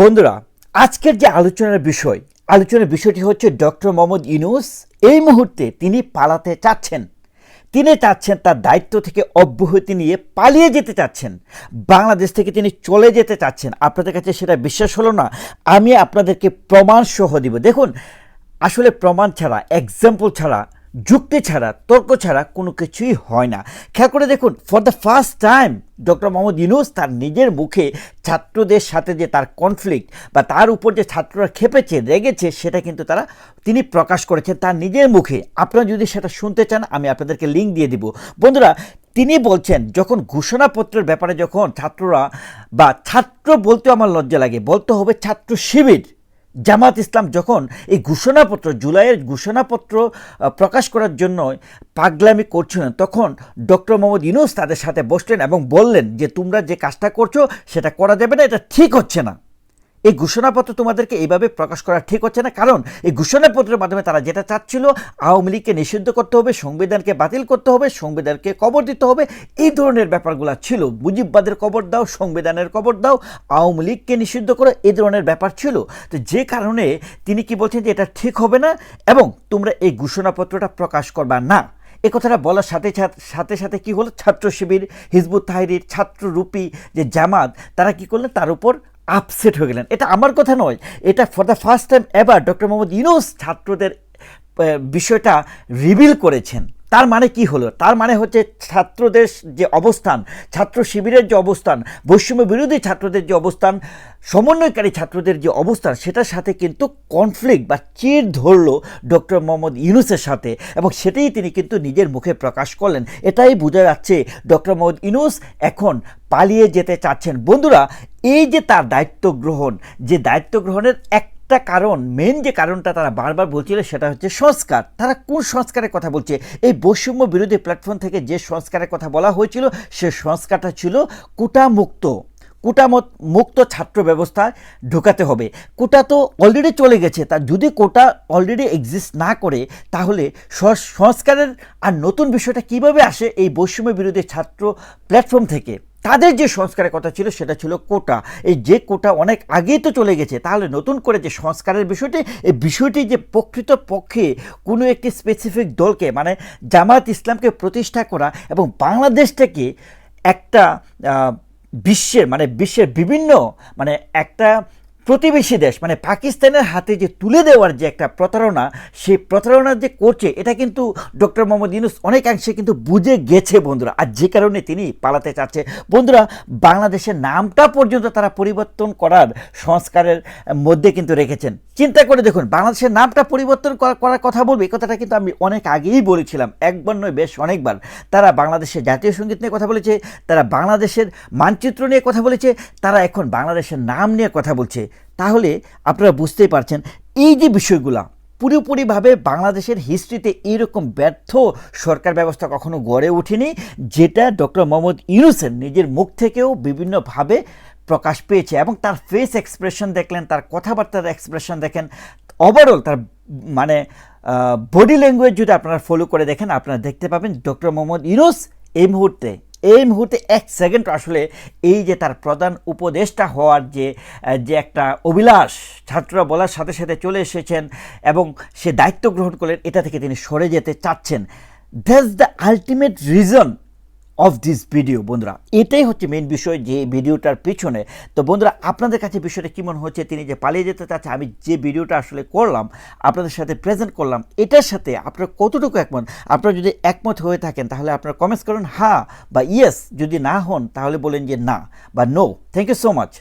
বন্ধুরা, আজকের যে আলোচনার বিষয়, আলোচনার বিষয়টি হচ্ছে ডক্টর মোহাম্মদ ইউনুস এই মুহূর্তে তিনি পালাতে চাচ্ছেন। তিনি চাচ্ছেন তার দায়িত্ব থেকে অব্যাহতি নিয়ে পালিয়ে যেতে চাচ্ছেন। বাংলাদেশ থেকে তিনি চলে যেতে চাচ্ছেন। আপনাদের কাছে সেটা বিশ্বাস হলো না? আমি আপনাদেরকে প্রমাণ সহ দিব। দেখুন, আসলে প্রমাণ ছাড়া এক্সাম্পল ছাড়া যুক্তি ছাড়া, তর্ক ছাড়া কোনো কিছুই হয় না। খেয়াল করে দেখুন for the first time doctor Mohammad Yunus তার নিজের মুখে ছাত্রদের সাথে যে তার কনফ্লিক্ট বা তার উপর যে ছাত্ররা খেপেছে, রেগেছে, সেটা কিন্তু তারা, তিনি প্রকাশ করেছেন তার নিজের মুখে। আপনারা যদি সেটা শুনতে চান, আমি আপনাদেরকে লিঙ্ক দিয়ে দিব। বন্ধুরা, তিনি বলছেন, যখন ঘোষণাপত্রের ব্যাপারে যখন ছাত্ররা বা ছাত্র বলতে আমার লজ্জা লাগে, বলতে হবে ছাত্র শিবির। জামাত ইসলাম যখন এই ঘোষণাপত্র, জুলাইয়ের ঘোষণাপত্র প্রকাশ করার জন্য পাগলামি করছিলেন তখন ডক্টর মোহাম্মদ ইউনুস তাদের সাথে বসলেন এবং বললেন যে, তোমরা যে কাজটা করছ, সেটা করা যাবে না, এটা ঠিক হচ্ছে না। এই ঘোষণাপত্র তোমাদেরকে এইভাবে প্রকাশ করা ঠিক হচ্ছে না। কারণ এই ঘোষণাপত্রের মাধ্যমে তারা যেটা চাচ্ছিল, আওয়ামী লীগকে নিষিদ্ধ করতে হবে, সংবিধানকে বাতিল করতে হবে, সংবিধানকে কবর দিতে হবে, এই ধরনের ব্যাপারগুলো ছিল। মুজিববাদের কবর দাও, সংবিধানের কবর দাও, আওয়ামী লীগকে নিষিদ্ধ করো, এই ধরনের ব্যাপার ছিল। তো যে কারণে তিনি কি বলছেন যে এটা ঠিক হবে না? এবং তোমরা এই ঘোষণাপত্রটা প্রকাশ করবা না। এ কথাটা বলার সাথে, সাথে- সাথে কি হলো? ছাত্র শিবির, হিজবুত তাহিরির ছাত্ররূপী যে জামাত, তারা কি করলেন? তার উপর আপসেট হয়ে গেলেন। এটা আমার কথা নয়। এটা ফর দ্য ফার্স্ট টাইম এবার ডক্টর মোহাম্মদ ইউনুস ছাত্রদের বিষয়টা রিভিল করেছেন। তার মানে কি হলো? তার মানে হচ্ছে ছাত্রদের যে অবস্থান, ছাত্র শিবিরের যে অবস্থান, বৈষম্য বিরোধী ছাত্রদের যে অবস্থান, সমন্বয়কারী ছাত্রদের যে অবস্থান, সেটার সাথে কিন্তু কনফ্লিক্ট বা চির ধরলো ডক্টর মোহাম্মদ ইউনুসের সাথে এবং সেটাই তিনি কিন্তু নিজের মুখে প্রকাশ করলেন। এটাই বোঝা যাচ্ছে ডক্টর মোহাম্মদ ইউনুস এখন পালিয়ে যেতে চাচ্ছেন। বন্ধুরা, এই যে তার দায়িত্ব গ্রহণ, যে দায়িত্ব গ্রহণের একটা কারণ মেন যে কারণটা তারা বারবার বলছিল সেটা হচ্ছে সংস্কার। তারা কোন সংস্কারের কথা বলছে? এই বৈষম্য বিরোধী প্ল্যাটফর্ম থেকে যে সংস্কারের কথা বলা হয়েছিল, সে সংস্কারটা ছিল কোটা মুক্ত। কোটা মুক্ত ছাত্র ব্যবস্থায় ঢোকাতে হবে। কোটা তো অলরেডি চলে গেছে। তা যদি কোটা অলরেডি এক্সিস্ট না করে, তাহলে সংস্কারের আর নতুন বিষয়টা কীভাবে আসে এই বৈষম্য বিরোধী ছাত্র প্ল্যাটফর্ম থেকে? তাদের যে সংস্কারের কথা ছিল সেটা ছিল কোটা। এই যে কোটা অনেক আগেই তো চলে গেছে, তাহলে নতুন করে যে সংস্কারের বিষয়টি, এই বিষয়টি যে প্রকৃত পক্ষে কোনো একটি স্পেসিফিক দলকে মানে জামাত ইসলামকে প্রতিষ্ঠা করা এবং বাংলাদেশটাকে একটা বিশ্বের মানে বিশ্বের বিভিন্ন মানে একটা প্রতিবেশী দেশ মানে পাকিস্তানের হাতে যে তুলে দেওয়ার যে একটা প্রতারণা, সেই প্রতারণা যে করছে, এটা কিন্তু ডক্টর মোহাম্মদ ইউনুস অনেকাংশে কিন্তু বুঝে গেছে বন্ধুরা। আর যে কারণে তিনি পালাতে চাচ্ছে। বন্ধুরা, বাংলাদেশের নামটা পর্যন্ত তারা পরিবর্তন করার সংস্কারের মধ্যে কিন্তু রেখেছেন। চিন্তা করে দেখুন, বাংলাদেশের নামটা পরিবর্তন করা- করার কথা বলবে, এই কথাটা কিন্তু আমি অনেক আগেই বলেছিলাম, একবার নয়, বেশ অনেকবার। তারা বাংলাদেশের জাতীয় সংগীত নিয়ে কথা বলেছে, তারা বাংলাদেশের মানচিত্র নিয়ে কথা বলেছে, তারা এখন বাংলাদেশের নাম নিয়ে কথা বলছে। তাহলে আপনারা বুঝতেই পারছেন, এই যে বিষয়গুলা, পুরোপুরিভাবে বাংলাদেশের হিস্ট্রিতে এইরকম ব্যর্থ সরকার ব্যবস্থা কখনো গড়ে ওঠেনি, যেটা ডক্টর মোহাম্মদ ইউনুসের নিজের মুখ থেকেও বিভিন্নভাবে প্রকাশ পেয়েছে এবং তার ফেস এক্সপ্রেশন দেখলেন, তার কথাবার্তার এক্সপ্রেশন দেখেন ওভারঅল তার মানে বডি ল্যাঙ্গুয়েজ যদি আপনারা ফলো করে দেখেন, আপনারা দেখতে পাবেন ডক্টর মোহাম্মদ ইউনুস এই মুহূর্তে এই মুহূর্তে এক সেকেন্ড আসলে এই যে তার প্রধান উপদেষ্টা হওয়ার যে যে একটা অভিলাষ ছাত্ররা বলার সাথে সাথে চলে এসেছেন এবং সে দায়িত্ব গ্রহণ করলেন, এটা থেকে তিনি সরে যেতে চাচ্ছেন। That's the ultimate reason of this video বন্ধুরা। এটাই হচ্ছে মেন বিষয় যে ভিডিওটার পিছনে। তো বন্ধুরা, আপনাদের কাছে বিষয়টা কী মনে হচ্ছে? তিনি যে পালিয়ে যেতে চাচ্ছে, আমি যে ভিডিওটা আসলে করলাম, আপনাদের সাথে প্রেজেন্ট করলাম, এটার সাথে আপনারা কতটুকু একমত? আপনারা যদি একমত হয়ে থাকেন, তাহলে আপনারা কমেন্টস করুন হ্যাঁ বা ইয়েস যদি না হন, তাহলে বলেন যে না বা no thank you so much